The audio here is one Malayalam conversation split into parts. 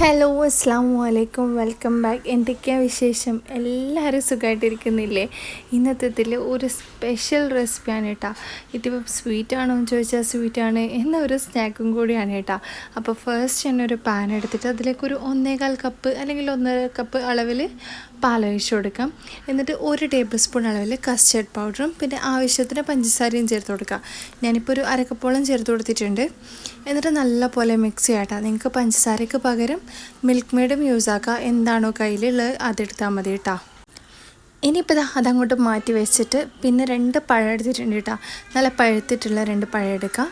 ഹലോ അസ്സാം വലൈക്കും വെൽക്കം ബാക്ക്. എന്തൊക്കെയാണ് വിശേഷം? എല്ലാവരും സുഖമായിട്ടിരിക്കുന്നില്ലേ ഇന്നത്തെ ഒരു സ്പെഷ്യൽ റെസിപ്പിയാണ് കേട്ടോ ഇതിപ്പോൾ സ്വീറ്റ് ആണോ എന്ന് ചോദിച്ചാൽ സ്വീറ്റാണ്. എന്നൊരു സ്നാക്കും കൂടിയാണ് കേട്ടോ അപ്പോൾ ഫസ്റ്റ് തന്നെ ഒരു പാൻ എടുത്തിട്ട് അതിലേക്ക് ഒരു ഒന്നേകാൽ കപ്പ് അല്ലെങ്കിൽ ഒന്നര കപ്പ് അളവിൽ പാലൊഴിച്ച് കൊടുക്കാം എന്നിട്ട് ഒരു ടേബിൾ സ്പൂൺ അളവിൽ കസ്റ്റേർഡ് പൗഡറും പിന്നെ ആവശ്യത്തിന് പഞ്ചസാരയും ചേർത്ത് കൊടുക്കാം. ഞാനിപ്പോൾ ഒരു അരക്കപ്പോളം ചേർത്ത് കൊടുത്തിട്ടുണ്ട്. എന്നിട്ട് നല്ലപോലെ മിക്സ് ചെയ്യാട്ടോ. നിങ്ങൾക്ക് പഞ്ചസാരയ്ക്ക് പകരം മിൽക്ക് മെയ്ഡും യൂസ് ആക്കുക എന്താണോ കയ്യിലുള്ളത് അതെടുത്താൽ മതി കേട്ടോ. ഇനിയിപ്പോൾ ഇത് അതങ്ങോട്ട് മാറ്റി വെച്ചിട്ട് പിന്നെ രണ്ട് പഴം എടുത്തിട്ടുണ്ട് കേട്ടോ. നല്ല പഴുത്തിട്ടുള്ള രണ്ട് പഴം എടുക്കുക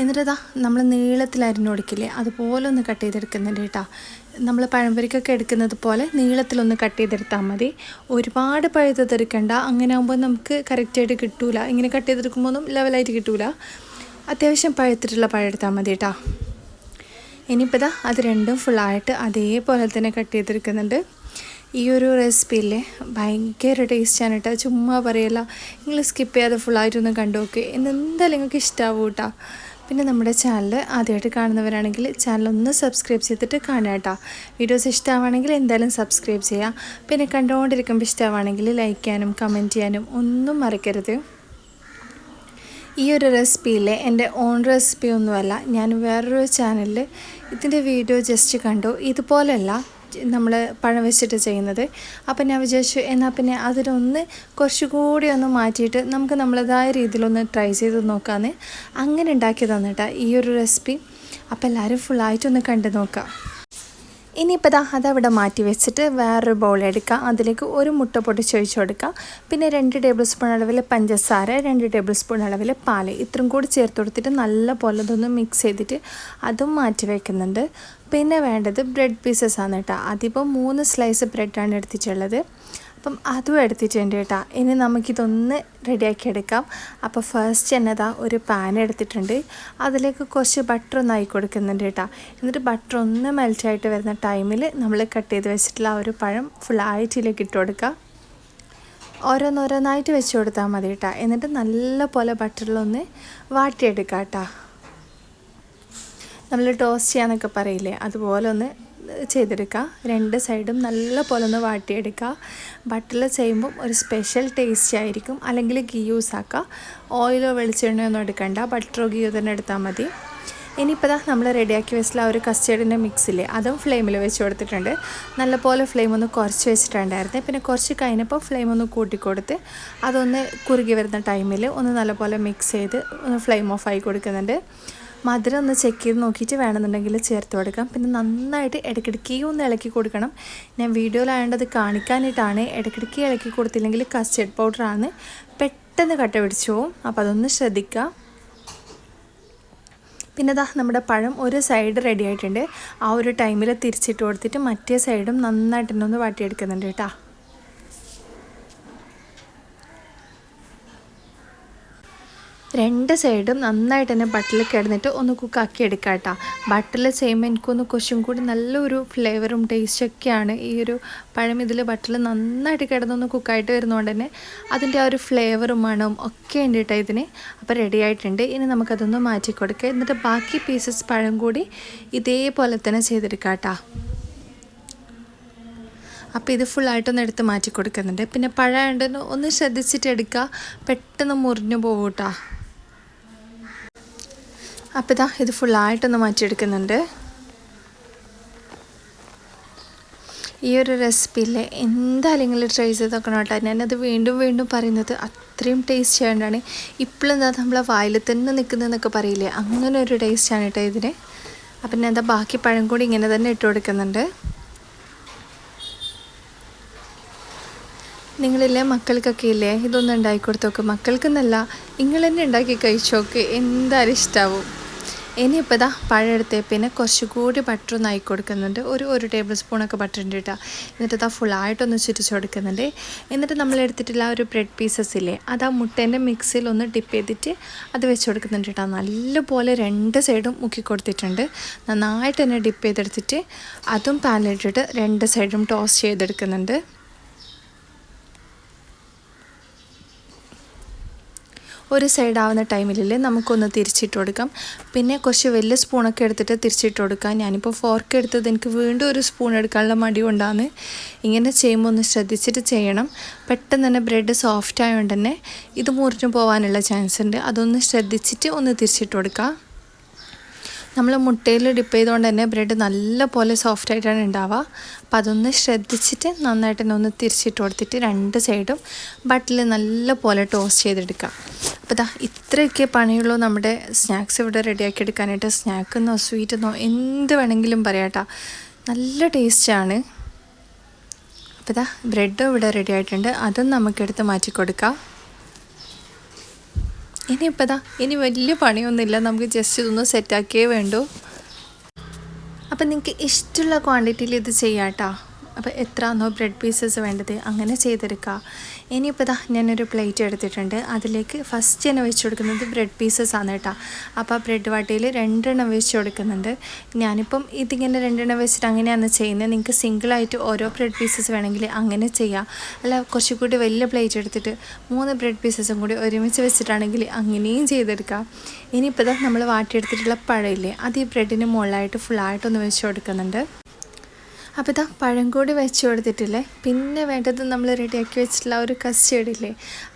എന്നിട്ട് നമ്മൾ നീളത്തിൽ അരിഞ്ഞു കൊടുക്കില്ലേ? അതുപോലെ ഒന്ന് കട്ട് ചെയ്തെടുക്കുന്നുണ്ട് കേട്ടോ. നമ്മൾ പഴംപൊരിക്കൊക്കെ എടുക്കുന്നത് പോലെ നീളത്തിലൊന്ന് കട്ട് ചെയ്തെടുത്താൽ മതി. ഒരുപാട് പഴുത്തെടുക്കണ്ട അങ്ങനെ ആകുമ്പോൾ നമുക്ക് കറക്റ്റായിട്ട് കിട്ടൂല. ഇങ്ങനെ കട്ട് ചെയ്തെടുക്കുമ്പോൾ ഒന്നും ലെവലായിട്ട് കിട്ടൂല. അത്യാവശ്യം പഴുത്തിട്ടുള്ള പഴം എടുത്താൽ മതി കേട്ടോ. ഇനിയിപ്പോൾ ഇതാ അത് രണ്ടും ഫുള്ളായിട്ട് അതേപോലെ തന്നെ കട്ട് ചെയ്തെടുക്കുന്നുണ്ട്. ഈ ഒരു റെസിപ്പിയില്ലേ ഭയങ്കര ടേസ്റ്റാണ് കേട്ടോ ചുമ്മാ പറയല്ല. നിങ്ങൾ സ്കിപ്പ് ചെയ്യാതെ ഫുള്ളായിട്ടൊന്ന് കണ്ടു നോക്ക് എന്തായാലും നിങ്ങൾക്ക് ഇഷ്ടമാവും കേട്ടോ പിന്നെ നമ്മുടെ ചാനൽ ആദ്യമായിട്ട് കാണുന്നവരാണെങ്കിൽ ചാനൽ ഒന്ന് സബ്സ്ക്രൈബ് ചെയ്തിട്ട് കാണുക കേട്ടോ വീഡിയോസ് ഇഷ്ടമാണെങ്കിൽ എന്തായാലും സബ്സ്ക്രൈബ് ചെയ്യുക. പിന്നെ കണ്ടുകൊണ്ടിരിക്കുമ്പോൾ ഇഷ്ടമാണെങ്കിൽ ലൈക്ക് ചെയ്യാനും കമന്റ് ചെയ്യാനും ഒന്നും മറക്കരുത്. ഈ ഒരു റെസിപ്പിയിലെ എന്റെ ഓൺ റെസിപ്പി ഒന്നുമല്ല. ഞാൻ വേറൊരു ചാനലിൽ ഇതിന്റെ വീഡിയോ ജസ്റ്റ് കണ്ടു. ഇതുപോലെയല്ല നമ്മൾ പഴം വെച്ചിട്ട് ചെയ്യുന്നത്. അപ്പം ഞാൻ വിചാരിച്ചു എന്നാൽ പിന്നെ അതിലൊന്ന് കുറച്ചുകൂടി ഒന്ന് മാറ്റിയിട്ട് നമുക്ക് നമ്മളതായ രീതിയിലൊന്ന് ട്രൈ ചെയ്ത് നോക്കാമെന്ന് അങ്ങനെ ഉണ്ടാക്കി തന്നിട്ടാണ് ഈ ഒരു റെസിപ്പി. അപ്പോൾ എല്ലാവരും ഫുള്ളായിട്ടൊന്ന് കണ്ടു നോക്കാം. ഇനിയിപ്പോൾ ഇതാ അതവിടെ മാറ്റി വെച്ചിട്ട് വേറൊരു ബൗൾ എടുക്കുക അതിലേക്ക് ഒരു മുട്ട പൊട്ടിച്ചൊഴിച്ച് കൊടുക്കുക പിന്നെ രണ്ട് ടേബിൾ സ്പൂൺ അളവിൽ പഞ്ചസാര രണ്ട് ടേബിൾ സ്പൂൺ അളവിൽ പാൽ ഇത്രയും കൂടി ചേർത്ത് കൊടുത്തിട്ട് നല്ല പോലെ ഇതൊന്ന് മിക്സ് ചെയ്തിട്ട് അതും മാറ്റി വയ്ക്കുന്നുണ്ട് പിന്നെ വേണ്ടത് ബ്രെഡ് പീസസ് ആണ് കേട്ടോ അതിപ്പോൾ മൂന്ന് സ്ലൈസ് ബ്രെഡാണ് എടുത്തിട്ടുള്ളത്. അപ്പം അതും എടുത്തിട്ടുണ്ട് കേട്ടോ. ഇനി നമുക്കിതൊന്ന് റെഡിയാക്കി എടുക്കാം. അപ്പോൾ ഫസ്റ്റ് എന്നതാ ഒരു പാൻ എടുത്തിട്ടുണ്ട്. അതിലേക്ക് കുറച്ച് ബട്ടർ ഒന്ന് ആയി കൊടുക്കുന്നുണ്ട് കേട്ടോ. എന്നിട്ട് ബട്ടർ ഒന്ന് മെൽറ്റായിട്ട് വരുന്ന ടൈമിൽ നമ്മൾ കട്ട് ചെയ്ത് വെച്ചിട്ടുള്ള ആ ഒരു പഴം ഫുൾ ആയിട്ടിലേക്ക് ഇട്ട് കൊടുക്കുക ഓരോന്നോരോന്നായിട്ട് വെച്ച് കൊടുത്താൽ മതി കേട്ടോ. എന്നിട്ട് നല്ല പോലെ ബട്ടറിലൊന്ന് വാട്ടിയെടുക്കാം കേട്ടോ. നമ്മൾ ടോസ്റ്റ് ചെയ്യാന്നൊക്കെ പറയില്ലേ? അതുപോലെ ഒന്ന് ചെയ്തെടുക്കുക. രണ്ട് സൈഡും നല്ല പോലെ ഒന്ന് വാട്ടിയെടുക്കുക. ബട്ടറിൽ ചെയ്യുമ്പം ഒരു സ്പെഷ്യൽ ടേസ്റ്റ് ആയിരിക്കും. അല്ലെങ്കിൽ ഗീ യൂസ് ആക്കുക. ഓയിലോ വെളിച്ചെണ്ണയോ ഒന്നും എടുക്കണ്ട. ബട്ടറോ ഗീയോ തന്നെ എടുത്താൽ മതി. ഇനിയിപ്പോൾ ദാ നമ്മൾ റെഡിയാക്കി വെച്ചിട്ടുള്ള ആ ഒരു കസ്റ്റേർഡിന്റെ മിക്സില്ലേ അതും ഫ്ലെയിമിൽ വെച്ച് കൊടുത്തിട്ടുണ്ട്. നല്ലപോലെ ഫ്ലെയിം ഒന്ന് കുറച്ച് വെച്ചിട്ടുണ്ടായിരുന്നു. പിന്നെ കുറച്ച് കഴിഞ്ഞപ്പോൾ ഫ്ലെയിം ഒന്ന് കൂട്ടിക്കൊടുത്ത് അതൊന്ന് കുറുകി വരുന്ന ടൈമിൽ ഒന്ന് നല്ലപോലെ മിക്സ് ചെയ്ത് ഒന്ന് ഫ്ലെയിം ഓഫ് ആയി കൊടുക്കുന്നുണ്ട്. മധുരം ഒന്ന് ചെക്ക് ചെയ്ത് നോക്കിയിട്ട് വേണമെന്നുണ്ടെങ്കിൽ ചേർത്ത് കൊടുക്കാം. പിന്നെ നന്നായിട്ട് ഇടയ്ക്കിടയ്ക്ക് ഒന്ന് ഇളക്കി കൊടുക്കണം. ഞാൻ വീഡിയോയിലായതുകൊണ്ട് അത് കാണിക്കാനായിട്ടാണ്. ഇടയ്ക്കിടയ്ക്ക് ഇളക്കി കൊടുത്തില്ലെങ്കിൽ കസ്റ്റേർഡ് പൗഡറാണ് പെട്ടെന്ന് കട്ട പിടിച്ചു പോവും. അപ്പോൾ അതൊന്ന് ശ്രദ്ധിക്കുക പിന്നെ ദാ നമ്മുടെ പഴം ഒരു സൈഡ് റെഡി ആയിട്ടുണ്ട്. ആ ഒരു ടൈമിൽ തിരിച്ചിട്ട് കൊടുത്തിട്ട് മറ്റേ സൈഡും നന്നായിട്ട് തന്നെ ഒന്ന് വാട്ടിയെടുക്കുന്നുണ്ട് കേട്ടോ. രണ്ട് സൈഡും നന്നായിട്ട് തന്നെ ബട്ടിൽ കിടന്നിട്ട് ഒന്ന് കുക്കാക്കി എടുക്കുക കേട്ടോ ബട്ടറിൽ ചെയ്യുമ്പോൾ എനിക്കൊന്ന് കുറച്ചും കൂടി നല്ലൊരു ഫ്ലേവറും ടേസ്റ്റൊക്കെയാണ് ഈ ഒരു പഴം ഇതിൽ ബട്ടിൽ നന്നായിട്ട് കിടന്നൊന്ന് കുക്കായിട്ട് വരുന്നതുകൊണ്ട് തന്നെ അതിന്റെ ആ ഒരു ഫ്ലേവറും മണവും ഒക്കെ ഉണ്ട് കേട്ടോ ഇതിന്. അപ്പോൾ റെഡി ആയിട്ടുണ്ട്. ഇനി നമുക്കതൊന്ന് മാറ്റി കൊടുക്കുക എന്നിട്ട് ബാക്കി പീസസ് പഴം കൂടി ഇതേപോലെ തന്നെ ചെയ്തെടുക്കാം കേട്ടോ അപ്പോൾ ഇത് ഫുള്ളായിട്ടൊന്ന് എടുത്ത് മാറ്റി കൊടുക്കുന്നുണ്ട്. പിന്നെ പഴം ഒന്ന് ശ്രദ്ധിച്ചിട്ട് എടുക്കുക പെട്ടെന്ന് മുറിഞ്ഞു പോകൂട്ടാ കേട്ടോ അപ്പോൾ ഇതാ ഇത് ഫുള്ളായിട്ടൊന്ന് മാറ്റിയെടുക്കുന്നുണ്ട്. ഈ ഒരു റെസിപ്പിയിൽ എന്തായാലും നിങ്ങൾ ട്രൈ ചെയ്ത് നോക്കണം കേട്ടോ. ഞാനത് വീണ്ടും വീണ്ടും പറയുന്നത് അത്രയും ടേസ്റ്റ് ചെയ്യേണ്ടതാണ് ഇപ്പോഴും എന്താ നമ്മളെ വായിൽ തന്നെ നിൽക്കുന്നതെന്നൊക്കെ പറയില്ലേ? അങ്ങനെ ഒരു ടേസ്റ്റാണ് കേട്ടോ ഇതിന്. അപ്പം ഞാൻ എന്താ ബാക്കി പഴം കൂടി ഇങ്ങനെ തന്നെ ഇട്ട് കൊടുക്കുന്നുണ്ട്. നിങ്ങളില്ലേ മക്കൾക്കൊക്കെ ഇല്ലേ? ഇതൊന്നും ഉണ്ടാക്കി കൊടുത്തോക്ക് മക്കൾക്കെന്നല്ല നിങ്ങൾ തന്നെ ഉണ്ടാക്കി കഴിച്ചോക്ക് എന്തായാലും ഇഷ്ടാവും. ഇനിയിപ്പോൾ ഇതാ പഴയെടുത്ത് പിന്നെ കുറച്ചുകൂടി ബട്ടർ ഒന്ന് ആയി കൊടുക്കുന്നുണ്ട്. ഒരു ഒരു ടേബിൾ സ്പൂണൊക്കെ ബട്ടർ ഉണ്ട് കേട്ടോ എന്നിട്ട് ഇതാ ഫുള്ളായിട്ടൊന്ന് ചുറ്റിച്ച് കൊടുക്കുന്നുണ്ട്. എന്നിട്ട് നമ്മൾ എടുത്തിട്ടുള്ള ഒരു ബ്രെഡ് പീസസ് ഇല്ലേ അത് ആ മുട്ടേന്റെ മിക്സിയിൽ ഒന്ന് ഡിപ്പ് ചെയ്തിട്ട് അത് വെച്ച് കൊടുക്കുന്നുണ്ട് കേട്ടോ. നല്ലപോലെ രണ്ട് സൈഡും മുക്കി കൊടുത്തിട്ടുണ്ട്. നന്നായിട്ട് തന്നെ ഡിപ്പ് ചെയ്തെടുത്തിട്ട് അതും പാനിലിട്ടിട്ട് രണ്ട് സൈഡും ടോസ്റ്റ് ചെയ്തെടുക്കുന്നുണ്ട്. ഒരു സൈഡ് ആവുന്ന ടൈമിലല്ലേ നമുക്കൊന്ന് തിരിച്ചിട്ട് കൊടുക്കാം. പിന്നെ കുറച്ച് വലിയ സ്പൂണൊക്കെ എടുത്തിട്ട് തിരിച്ചിട്ട് കൊടുക്കാം. ഞാനിപ്പോൾ ഫോർക്ക് എടുത്തത് എനിക്ക് വീണ്ടും ഒരു സ്പൂൺ എടുക്കാനുള്ള മടി കൊണ്ടാണ് ഇങ്ങനെ ചെയ്യുമ്പോൾ ഒന്ന് ശ്രദ്ധിച്ചിട്ട് ചെയ്യണം. പെട്ടെന്ന് തന്നെ ബ്രെഡ് സോഫ്റ്റ് ആയതുകൊണ്ട് തന്നെ ഇത് മുറിഞ്ഞു പോകാനുള്ള ചാൻസ് ഉണ്ട്. അതൊന്ന് ശ്രദ്ധിച്ചിട്ട് ഒന്ന് തിരിച്ചിട്ട് കൊടുക്കുക നമ്മൾ മുട്ടയിൽ ഡിപ്പ് ചെയ്തുകൊണ്ട് തന്നെ ബ്രെഡ് നല്ല പോലെ സോഫ്റ്റ് ആയിട്ടാണ് ഉണ്ടാവുക അപ്പോൾ അതൊന്ന് ശ്രദ്ധിച്ചിട്ട് നന്നായിട്ട് തന്നെ ഒന്ന് തിരിച്ചിട്ട് കൊടുത്തിട്ട് രണ്ട് സൈഡും ബട്ടിൽ നല്ല പോലെ ടോസ്റ്റ് ചെയ്തെടുക്കുക. അപ്പോൾ ഇതാ ഇത്രയൊക്കെ പണിയുള്ളൂ നമ്മുടെ സ്നാക്സ് ഇവിടെ റെഡിയാക്കി എടുക്കാനായിട്ട് സ്നാക്കെന്നോ സ്വീറ്റെന്നോ എന്ത് വേണമെങ്കിലും പറയാട്ടോ നല്ല ടേസ്റ്റാണ് അപ്പോൾ ഇതാ ബ്രെഡും ഇവിടെ റെഡി ആയിട്ടുണ്ട്. അതും നമുക്കെടുത്ത് മാറ്റി കൊടുക്കാം ഇനിയിപ്പോൾ ഇതാ ഇനി വലിയ പണിയൊന്നുമില്ല. നമുക്ക് ജസ്റ്റ് ഇതൊന്ന് സെറ്റാക്കിയേ വേണ്ടൂ. അപ്പം നിങ്ങൾക്ക് ഇഷ്ടമുള്ള ക്വാണ്ടിറ്റിയിൽ ഇത് ചെയ്യാം കേട്ടോ അപ്പോൾ എത്ര എത്രയാണോ ബ്രെഡ് പീസസ് വേണ്ടത്? അങ്ങനെ ചെയ്തെടുക്കുക ഇനിയിപ്പോൾ ഇതാ ഞാനൊരു പ്ലേറ്റ് എടുത്തിട്ടുണ്ട്. അതിലേക്ക് ഫസ്റ്റ് തന്നെ വെച്ച് കൊടുക്കുന്നത് ബ്രെഡ് പീസസ് ആണ് കേട്ടോ. അപ്പോൾ ആ ബ്രെഡ് വാട്ടയിൽ രണ്ടെണ്ണം വെച്ച് കൊടുക്കുന്നുണ്ട്. ഞാനിപ്പം ഇതിങ്ങനെ രണ്ടെണ്ണം വെച്ചിട്ട് അങ്ങനെയാണ് ചെയ്യുന്നത്. നിങ്ങൾക്ക് സിംഗിളായിട്ട് ഓരോ ബ്രെഡ് പീസസ് വേണമെങ്കിൽ അങ്ങനെ ചെയ്യാം. അല്ല കുറച്ചുകൂടി വലിയ പ്ലേറ്റ് എടുത്തിട്ട് മൂന്ന് ബ്രെഡ് പീസസും കൂടി ഒരുമിച്ച് വെച്ചിട്ടാണെങ്കിൽ അങ്ങനെയും ചെയ്തെടുക്കാം. ഇനിയിപ്പോൾ നമ്മൾ വാട്ടിയെടുത്തിട്ടുള്ള പഴമില്ലേ അത് ഈ ബ്രെഡിന് മുകളിലായിട്ട് ഫുള്ളായിട്ടൊന്ന് വെച്ച് കൊടുക്കുന്നുണ്ട്. അപ്പോൾ ഇതാ പഴം കൂടി വെച്ച് കൊടുത്തിട്ടില്ലേ? പിന്നെ വേണ്ടത് നമ്മൾ റെഡിയാക്കി വെച്ചിട്ടുള്ള ഒരു കസ്റ്റേർഡ് ഇല്ലേ?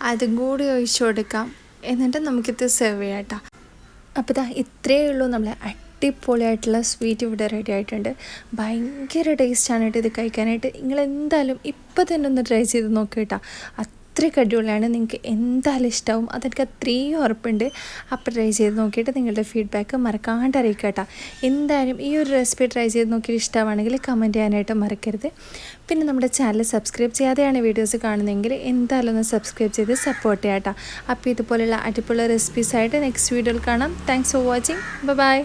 അതും കൂടി ഒഴിച്ച് കൊടുക്കാം. എന്നിട്ട് നമുക്കിത് സെർവ് ചെയ്യാം കേട്ടോ അപ്പോൾ ഇതാ ഇത്രയേ ഉള്ളൂ. നമ്മളെ അടിപൊളിയായിട്ടുള്ള സ്വീറ്റ് ഇവിടെ റെഡി ആയിട്ടുണ്ട്. ഭയങ്കര ടേസ്റ്റാണ് കേട്ടോ ഇത് കഴിക്കാനായിട്ട്. നിങ്ങൾ എന്തായാലും ഇപ്പോൾ തന്നെ ഒന്ന് ട്രൈ ചെയ്ത് നോക്കുക കേട്ടോ അത്രയ്ക്ക് അടിപൊളിയാണ് നിങ്ങൾക്ക് എന്തായാലും ഇഷ്ടമാവും അതെനിക്ക് അത്രയും ഉറപ്പുണ്ട്. അപ്പോൾ ട്രൈ ചെയ്ത് നോക്കിയിട്ട് നിങ്ങളുടെ ഫീഡ്ബാക്ക് മറക്കാണ്ട് അറിയിക്കുക കേട്ടോ. എന്തായാലും ഈ ഒരു റെസിപ്പി ട്രൈ ചെയ്ത് നോക്കിയിട്ട് ഇഷ്ടമാണെങ്കിൽ കമന്റ് ചെയ്യാനായിട്ട് മറക്കരുത്. പിന്നെ നമ്മുടെ ചാനൽ സബ്സ്ക്രൈബ് ചെയ്യാതെയാണ് വീഡിയോസ് കാണുന്നതെങ്കിൽ എന്തായാലും ഒന്ന് സബ്സ്ക്രൈബ് ചെയ്ത് സപ്പോർട്ട് ചെയ്യാം കേട്ടോ. അപ്പോൾ ഇതുപോലെയുള്ള അടിപൊളി റെസിപ്പീസായിട്ട് നെക്സ്റ്റ് വീഡിയോയിൽ കാണാം. Thanks for watching bye